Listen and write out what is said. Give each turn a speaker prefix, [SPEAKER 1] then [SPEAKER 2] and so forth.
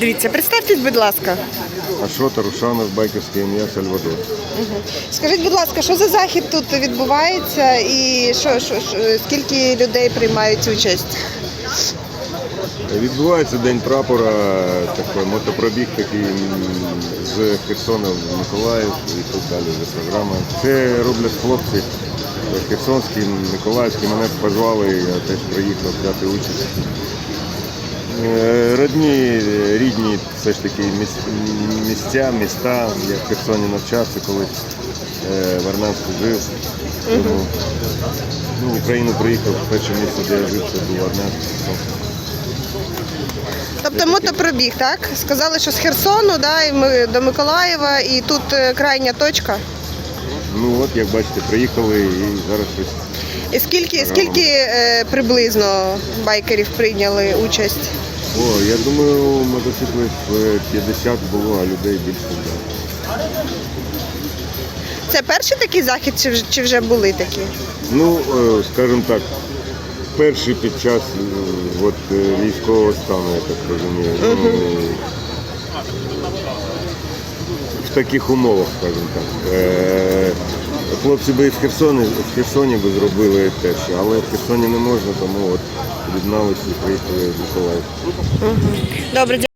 [SPEAKER 1] Дивіться, представтесь, будь ласка.
[SPEAKER 2] Ашота Рушанов, байкерське ім'я Сальвадор.
[SPEAKER 1] Скажіть, будь ласка, що за захід тут відбувається і що, що, що скільки людей приймають участь?
[SPEAKER 2] Відбувається День прапора, такий мотопробіг такий з Херсона в Миколаїв і тут далі вже програма. Це роблять хлопці Херсонські, Миколаївські. Мене позвали, я теж приїхав взяти участь. Родні, рідні все ж таки місця, міста. Я в Херсоні навчався колись, е, в Армянську жив. Тому ну, в Україну приїхав, перше місце, де я жив, це був Армянський.
[SPEAKER 1] Тобто мотопробіг, так? Сказали, що з Херсону да, і ми до Миколаєва, і тут е, крайня точка.
[SPEAKER 2] Ну от, як бачите, приїхали і зараз щось.
[SPEAKER 1] І скільки, скільки е, приблизно байкерів прийняли участь?
[SPEAKER 2] О, я думаю, мотоциклів е, 50 було, а людей більше. Да.
[SPEAKER 1] Це перший такий захід, чи, вже- чи вже були такі?
[SPEAKER 2] Ну, е, скажімо так, перший під час е, от, е, військового стану, я так розумію. Ну, в таких умовах, скажімо так. Хлопці би і в Херсоні, в Херсоні би зробили те, що, але в Херсоні не можна, тому от від навичі приїхали в Миколаїв.
[SPEAKER 1] Добре,